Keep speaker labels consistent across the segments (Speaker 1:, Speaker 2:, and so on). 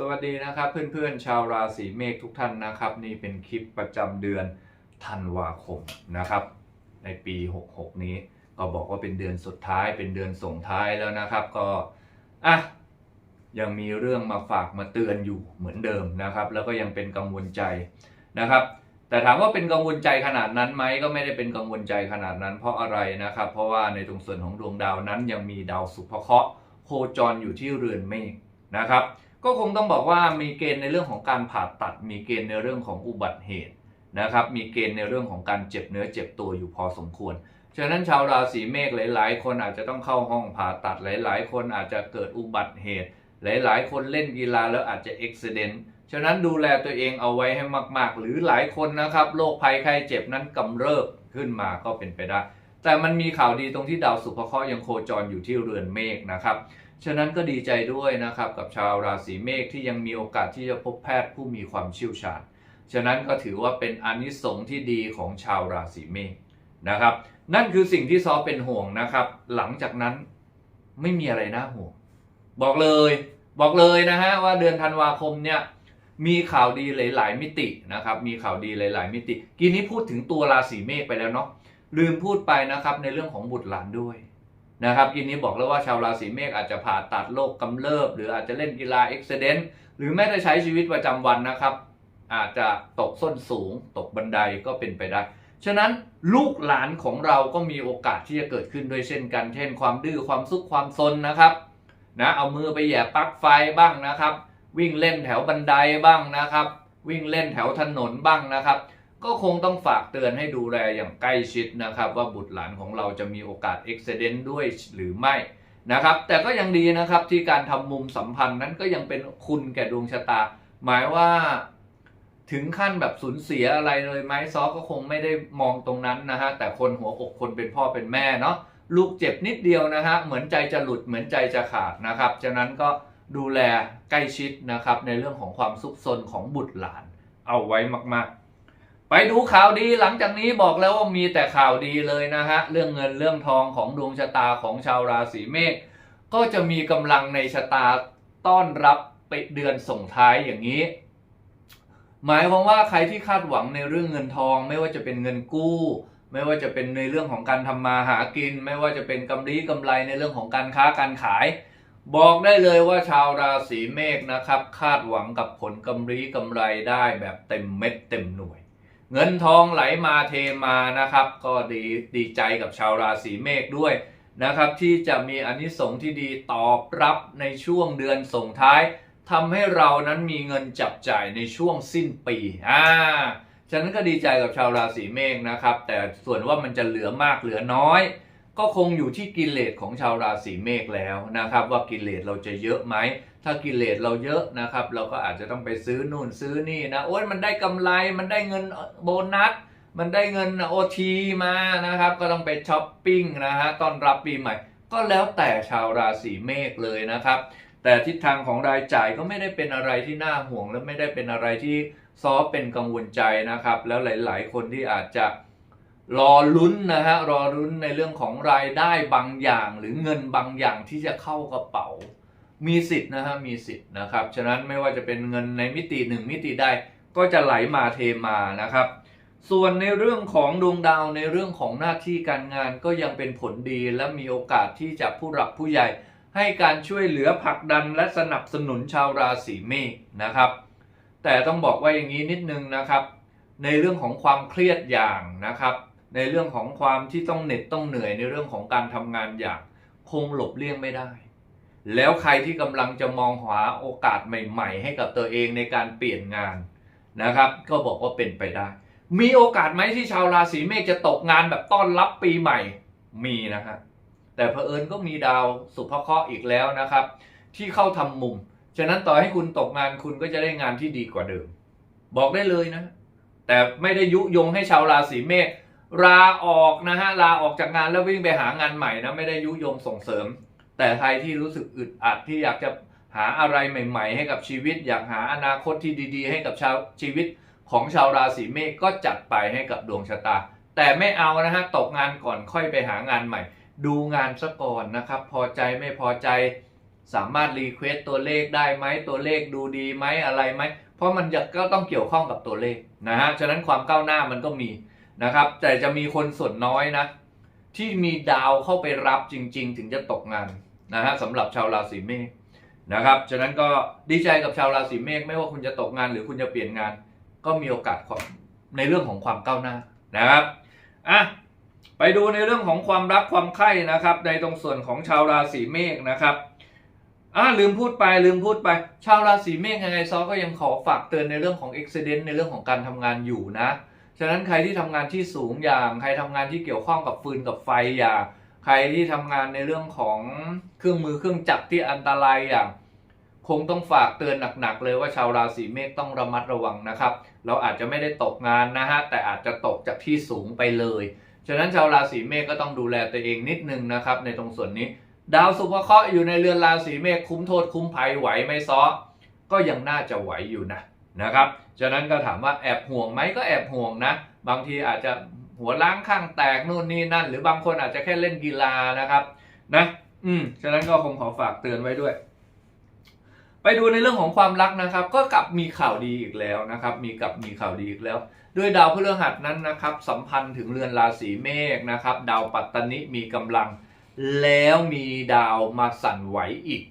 Speaker 1: สวัสดีนะครับเพื่อนๆชาวราศีเมษทุกท่านนะครับ นี่เป็นคลิปประจำเดือนธันวาคมนะครับ ในปี 66 นี้ ก็บอกว่าเป็นเดือนสุดท้ายเป็นเดือนส่งท้ายแล้วนะครับ ก็อะยังมีเรื่องมาฝากมาเตือนอยู่เหมือนเดิมนะครับ แล้วก็ยังเป็นกังวลใจนะครับ แต่ถามว่าเป็นกังวลใจขนาดนั้นไหมก็ไม่ได้เป็นกังวลใจขนาดนั้น เพราะอะไรนะครับ เพราะว่าในตรงส่วนของดวงดาวนั้นยังมีดาวสุภเคราะห์โคจรอยู่ที่เรือนเมฆนะครับ ก็คงต้องบอกว่ามีเกณฑ์ในเรื่องของการผ่าตัด มีเกณฑ์ในเรื่องของอุบัติเหตุนะครับ มีเกณฑ์ในเรื่องของการเจ็บเนื้อเจ็บตัวอยู่พอสมควร ฉะนั้นชาวราศีเมษหลาย ๆ คนอาจจะต้องเข้าห้องผ่าตัด หลาย ๆ คนอาจจะเกิดอุบัติเหตุ หลาย ๆ คนเล่นกีฬาแล้วอาจจะอุบิเหตุ ฉะนั้นดูแลตัวเองเอาไว้ให้มาก ๆ หรือหลายคนนะครับโรคภัยไข้เจ็บนั้นกำเริบขึ้นมาก็เป็นไปได้ แต่มันมีข่าวดีตรงที่ดาวสุภเคราะห์ยังโคจรอยู่ที่เรือนเมฆนะครับ ฉะนั้นก็ดีใจด้วยนะครับกับชาวราศีเมษที่ยังมีโอกาสที่จะพบแพทย์ผู้มีความเชี่ยวชาญ ฉะนั้นก็ถือว่าเป็นอนิสงส์ที่ดีของชาวราศีเมษนะครับ นั่นคือสิ่งที่ซอเป็นห่วงนะครับ หลังจากนั้นไม่มีอะไรน่าห่วง บอกเลย บอกเลยนะฮะว่าเดือนธันวาคมเนี่ยมีข่าวดีหลาย ๆ มิตินะครับ มีข่าวดีหลาย ๆ มิติ กีนี้พูดถึงตัวราศีเมษไปแล้วเนาะลืมพูดไปนะครับในเรื่องของบุตรหลานด้วย นะครับกินนี้บอกแล้วว่าชาวราศีเมษอาจจะผ่าตัดโรคกำเริบ หรืออาจจะเล่นกีฬาเอ็กซิเดนต์หรือแม้แต่ใช้ชีวิตประจำวันนะครับ อาจจะตกส้นสูง ตกบันไดก็เป็นไปได้ ฉะนั้นลูกหลานของเราก็มีโอกาสที่จะเกิดขึ้นด้วยเช่นกัน เช่น ความดื้อความซุกความซนนะครับนะเอามือไปแหย่ปลั๊กไฟบ้างนะครับ วิ่งเล่นแถวบันไดบ้างนะครับ วิ่งเล่นแถวถนนบ้างนะครับ ก็คงต้องฝากเตือนให้ดูแลอย่างใกล้ชิดนะครับ ว่าบุตรหลานของเราจะมีโอกาสเอ็กซิเดนต์ด้วยหรือไม่นะครับ แต่ก็ยังดีนะครับที่การทำมุมสัมพันธ์นั้นก็ยังเป็นคุณแก่ดวงชะตา หมายว่าถึงขั้นแบบสูญเสียอะไรเลยไหมซอก็คงไม่ได้มองตรงนั้นนะฮะแต่คนหัวอกคนเป็นพ่อเป็นแม่เนาะลูกเจ็บนิดเดียวนะฮะเหมือนใจจะหลุดเหมือนใจจะขาดนะครับฉะนั้นก็ดูแลใกล้ชิดนะครับในเรื่องของความสุขสนของบุตรหลานเอาไว้มากๆ ไปดูข่าวดีหลังจากนี้บอกแล้วว่ามีแต่ข่าวดีเลยนะฮะ เรื่องเงินเรื่องทองของดวงชะตาของชาวราศีเมษก็จะมีกำลังในชะตาต้อนรับไปเดือนส่งท้ายอย่างนี้ หมายความว่าใครที่คาดหวังในเรื่องเงินทอง ไม่ว่าจะเป็นเงินกู้ ไม่ว่าจะเป็นในเรื่องของการทำมาหากิน ไม่ว่าจะเป็นกำไรกำไรในเรื่องของการค้าการขาย บอกได้เลยว่าชาวราศีเมษนะครับ คาดหวังกับผลกำไรกำไรได้แบบเต็มเม็ดเต็มหน่วย เงินทองไหลมาเทมานะครับ ก็ดีดีใจกับชาวราศีเมษด้วยนะครับ ที่จะมีอานิสงส์ที่ดีตอบรับในช่วงเดือนส่งท้ายทำให้เรานั้นมีเงินจับจ่ายในช่วงสิ้นปีอ่าฉะนั้นก็ดีใจกับชาวราศีเมษนะครับ แต่ส่วนว่ามันจะเหลือมากเหลือน้อย ก็คงอยู่ที่กิเลสของชาวราศีเมษแล้วนะครับ ว่ากิเลสเราจะเยอะไหม ถ้ากิเลสเราเยอะนะครับ เราก็อาจจะต้องไปซื้อนู่นซื้อนี่นะโอ้ยมันได้กำไรมันได้เงินโบนัสมันได้เงินโอทีมานะครับ ก็ต้องไปช้อปปิ้งนะฮะต้อนรับปีใหม่ ก็แล้วแต่ชาวราศีเมษเลยนะครับ แต่ทิศทางของรายจ่ายก็ไม่ได้เป็นอะไรที่น่าห่วง และไม่ได้เป็นอะไรที่ซอเป็นกังวลใจนะครับ แล้วหลาย ๆ คนที่อาจจะรอลุ้นนะฮะรอลุ้นในเรื่องของรายได้บางอย่าง หรือเงินบางอย่างที่จะเข้ากระเป๋า มีสิทธิ์นะฮะมีสิทธิ์นะครับ ฉะนั้นไม่ว่าจะเป็นเงินในมิติหนึ่งมิติใดก็จะไหลมาเทมานะครับ ส่วนในเรื่องของดวงดาวในเรื่องของหน้าที่การงานก็ยังเป็นผลดี และมีโอกาสที่จะผู้หลักผู้ใหญ่ ให้การช่วยเหลือผลักดันและสนับสนุนชาวราศีเมษนะครับ แต่ต้องบอกว่าอย่างนี้นิดนึงนะครับ ในเรื่องของความเครียดอย่างนะครับ ในเรื่องของความที่ต้องเหน็ดต้องเหนื่อยในเรื่องของการทำงานอย่าง คงหลบเลี่ยงไม่ได้ แล้วใครที่กำลังจะมองหาโอกาสใหม่ๆ ให้กับตัวเองในการเปลี่ยนงานนะครับ ก็บอกว่าเป็นไปได้ มีโอกาสไหมที่ชาวราศีเมษจะตกงานแบบต้อนรับปีใหม่ มีนะฮะแต่เผอิญก็มีดาวสุภเคราะห์อีกแล้วนะครับ ที่เข้าทำมุม ฉะนั้นต่อให้คุณตกงานคุณก็จะได้งานที่ดีกว่าเดิม บอกได้เลยนะ แต่ไม่ได้ยุยงให้ชาวราศีเมษลาออกนะฮะลาออกจากงานแล้ววิ่งไปหางานใหม่นะไม่ได้ยุยงส่งเสริม แต่ใครที่รู้สึกอึดอัดที่อยากจะหาอะไรใหม่ ๆ ให้กับชีวิต อยากหาอนาคตที่ดี ๆ ให้กับชาวชีวิตของชาวราศีเมษก็จัดไปให้กับดวงชะตา แต่ไม่เอานะฮะตกงานก่อนค่อยไปหางานใหม่ ดูงานซะก่อนนะครับ พอใจไม่พอใจ สามารถรีเควสตัวเลขได้ไหมตัวเลขดูดีไหมอะไรไหมเพราะมันจะก็ต้องเกี่ยวข้องกับตัวเลขนะฮะฉะนั้นความก้าวหน้ามันก็มีนะครับ แต่จะมีคนส่วนน้อยนะ ที่มีดาวเข้าไปรับจริง ๆ ถึงจะตกงาน นะฮะสำหรับชาวราศีเมษนะครับฉะนั้นก็ดีใจกับชาวราศีเมษไม่ว่าคุณจะตกงานหรือคุณจะเปลี่ยนงาน ก็มีโอกาสในเรื่องของความก้าวหน้านะครับอะไปดูในเรื่องของความรักความใคร่นะครับ ในตรงส่วนของชาวราศีเมษนะครับอะลืมพูดไปลืมพูดไป ชาวราศีเมษยังไงซอก็ยังขอฝากเตือนในเรื่องของอุบิเหตุในเรื่องของการทำงานอยู่นะ ฉะนั้นใครที่ทำงานที่สูงอย่าง ใครทำงานที่เกี่ยวข้องกับฟืนกับไฟอย่าง ใครที่ทำงานในเรื่องของเครื่องมือเครื่องจักรที่อันตรายอย่างคงต้องฝากเตือนหนักๆเลยว่าชาวราศีเมษต้องระมัดระวังนะครับ เราอาจจะไม่ได้ตกงานนะฮะแต่อาจจะตกจากที่สูงไปเลย ฉะนั้นชาวราศีเมษก็ต้องดูแลตัวเองนิดนึงนะครับในตรงส่วนนี้ ดาวสุภเคราะห์อยู่ในเรือนราศีเมษคุ้มโทษคุ้มภัยไหวไหมซ้อ ก็ยังน่าจะไหวอยู่นะนะครับ ฉะนั้นก็ถามว่าแอบห่วงไหมก็แอบห่วงนะ บางทีอาจจะ หัวล้างข้างแตกนู่นนี่นั่น หรือบางคนอาจจะแค่เล่นกีฬานะครับ นะ อืมฉะนั้นก็คงขอฝากเตือนไว้ด้วย ไปดูในเรื่องของความรักนะครับ ก็กลับมีข่าวดีอีกแล้วนะครับ มีกลับมีข่าวดีอีกแล้ว ด้วยดาวพฤหัสนั้นนะครับ สัมพันธ์ถึงเรือนราศีเมษนะครับ ดาวปัตตนิมีกำลัง แล้วมีดาวมาสั่นไหวอีก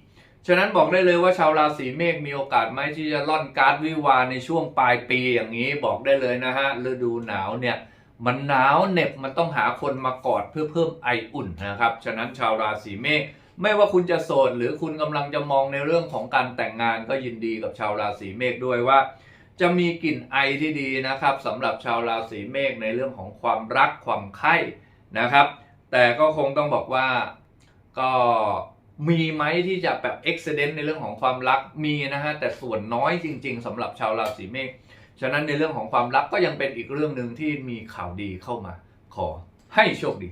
Speaker 1: ฉะนั้นบอกได้เลยว่าชาวราศีเมษมีโอกาสไหมที่จะล่อนการ์ดวิวาในช่วงปลายปีอย่างนี้บอกได้เลยนะฮะฤดูหนาวเนี่ย มันหนาวเหน็บมันต้องหาคนมากอดเพื่อเพิ่มไออุ่นนะครับ ฉะนั้นชาวราศีเมษไม่ว่าคุณจะโสดหรือคุณกำลังจะมองในเรื่องของการแต่งงานก็ยินดีกับชาวราศีเมษด้วยว่า จะมีกลิ่นไอที่ดีนะครับสำหรับชาวราศีเมษในเรื่องของความรักความใคร่นะครับ แต่ก็คงต้องบอกว่าก็มีไหมที่จะแบบเอ็กซิเดนต์ในเรื่องของความรักมีนะฮะแต่ส่วนน้อยจริง ๆสำหรับชาวราศีเมษ ฉะนั้นในเรื่องของความรักก็ยังเป็นอีกเรื่องหนึ่งที่มีข่าวดีเข้ามา ขอให้โชคดี